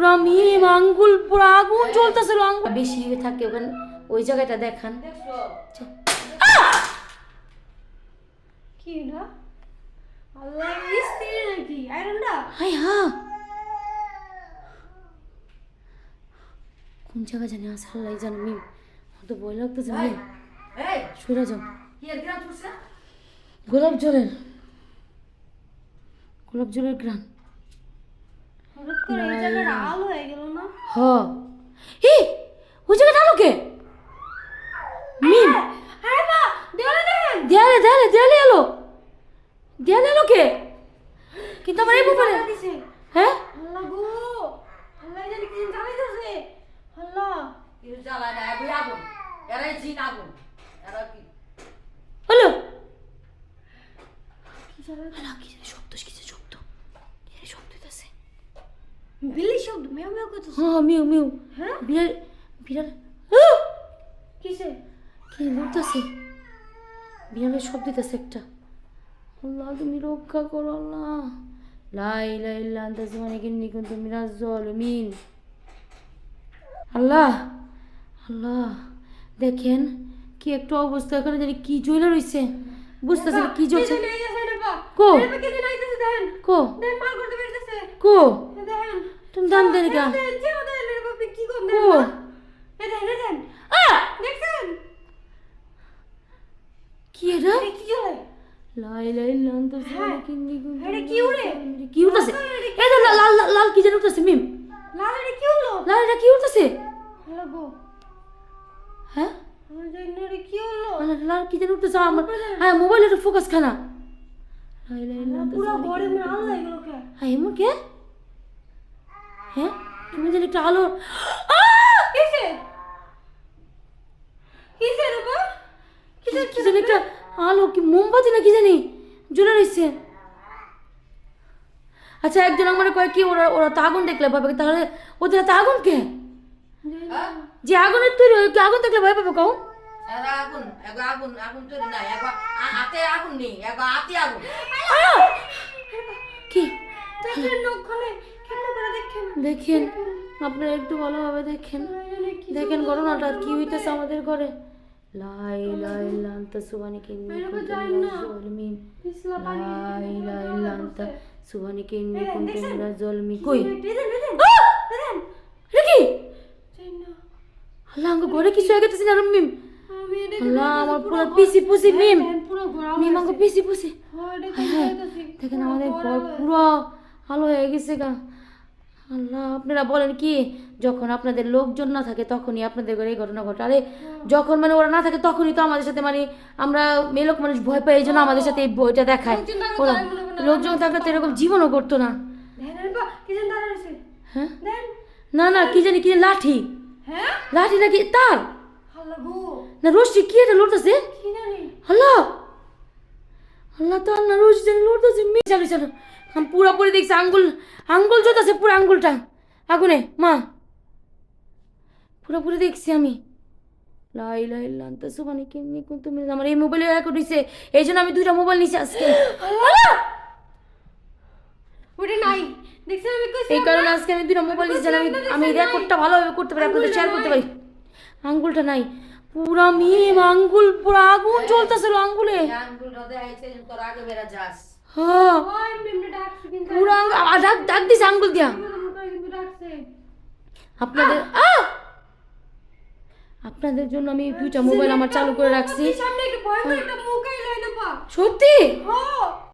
পুরা মিম আঙ্গুল পুরা আগুন জ্বলতেছিল আঙ্গুল। বেশি ইয়ে থাকে ওখানে ওই জায়গাটা দেখান। কি না আল্লাহ মিস্ত্রি নাকি? আয়রনটা হাই হ্যাঁ কোন জায়গা জানি আসাল্লাই জানি মিম। তো ভয় লাগতেছে মিম। সরে যাও। গ্রাম গোলাপ জলের। গোলাপ জলের গ্রান হঠাৎ করে এই জায়গাটা আলো হয়ে গেল না হ। হি ওই জায়গাটা আলোকে মিম। আরে মা দেওয়ালে দেখেন। দেয়ালে দেয়ালে দেয়ালে কে? কিন্তু আমার এই জ্বালা দিছে? হ্যাঁ? আল্লাহ গো আল্লাহ জানি কি জ্বালাইতেছে আল্লাহ। কিছু জ্বালায় না এগুলি আগুন। এরাই জিন আগুন। এরা কি? হলো? কি হ্যালো কি শব্দ কিসের শব্দ কি জানি শব্দ হইতাছে বিলি শব্দ মেও মেও করতেছে? হ্যাঁ হ্যাঁ, মিউ মিউ। হ্যাঁ? বিড়াল বিড়াল কিসে? কি লড়তেছে বিড়ালের শব্দ দিতেছে একটা। আল্লাহ তুমি রক্ষা করো আল্লাহ। লাই লাই লান্তা মানে কিন্নি কিন্তু মিরাজ জল মিন আল্লাহ আল্লাহ দেখেন কি একটা অবস্থা এখানে জানি কি জ্বলে রইছে। বুঝতেছি না কি জ্বলছে? কো? কো? কো? দেখেন তুমি দাম দেন কা দেন কি কোন কো দেন এ দেখেন এ দেখেন কি এটা কি জ্বলে লাই লাই। কিন্নি কিন্তু এটা কি উড়ে? কি তো লাল লাল লাল কি মিম লাল এটা কি হলো লাল এটা কি উঠতেছে হ্যালো গো হ্যাঁ লাল লাল কি উঠতেছে আমার হ্যাঁ মোবাইলের ফোকাস খানা লাই লাই আমার পুরো ঘরে মনে আলো হয়ে গেল কে হ্যাঁ এমন কে তুমি জানি একটা আলো কি জানি একটা আলো কি মোমবাতি না কি জানি জ্বলে রয়েছে আচ্ছা একজন আমার কয় কি ওরা ওরা তো আগুন দেখলে পাবে তাহলে ওদের হাতে আগুন কে? যে আগুনের তৈরি হয় কি আগুন দেখলে ভয় পাবে কও? আগুন আগুন আগুন তৈরি না হাতে আগুন নেই হাতে আগুন। কি? করে দেখেন। আপনারা একটু ভালোভাবে দেখেন। দেখেন ঘটনাটা কি হইতেছে আমাদের ঘরে? লাই লাই লান্তা সুবানি কিন্নি জলমিন। লাই লাই লান্তা সুবানি কিন্নি কুন্তুমিরা জলমি কই? আল্লাহ আমার ঘরে কিছু হয়ে গেছে না মিম আমি এটা আল্লাহ আমার পুরো পিসি পুসি মিম। পুরো ঘোরা মিম আমাকে পিসি পুসি। দেখেন আমাদের ঘর পুরো আলো হয়ে গেছে গা। আল্লাহ আপনারা বলেন কি যখন আপনাদের লোকজন না থাকে তখনই আপনাদের ঘরে এই ঘটনা ঘটে। আরে যখন মানে ওরা না থাকে তখনই তো আমাদের সাথে মানে আমরা মেয়ে লোক মানুষ ভয় পাই এই জন্য আমাদের সাথে এই বইটা দেখায়। ওরা লোকজন থাকলে তো এরকম জীবনও করতো না। হ্যাঁ? না না কি জানি কি লাঠি। হ্যাঁ? লাঠি নাকি তার? না রশ্মি কি এটা লড়তেছে? আল্লাহ! আল্লাহ তো আল্লাহ রোজ জানি লড়তেছে মি চালু চালু আমি পুরোপুরি দেখছি আঙ্গুল আঙ্গুল জ্বলতেছে পুরো আঙ্গুলটা। আগুনে মা। পুরোপুরি দেখছি আমি। লাই লাই লান্তা সুবানি কেমনি কোন তুমি আমার এই মোবাইলে রেকর্ড হইছে এই জন্য আমি দুইটা মোবাইল নিছি আজকে। ওটা নাই। দেখছেন আমি কইছি এই কারণে আজকে আমি দুইটা মোবাইল নিছি। আমি আমি রেকর্ডটা ভালোভাবে করতে পারি আপনাদের শেয়ার করতে পারি। আঙ্গুলটা নাই। পুরা মিম আঙ্গুল পুরো আগুন জ্বলতেছিল আঙ্গুলে। এই আঙ্গুলটা দেখাইছে যে তোর আগে বেরা যাস। হ্যাঁ। পুরো আঙ্গুল ডাক ডাক দিছে আঙ্গুল দিয়া। আপনাদের আপনাদের জন্য আমি এই দুইটা মোবাইল আমার চালু করে রাখছি। সত্যি? হ্যাঁ।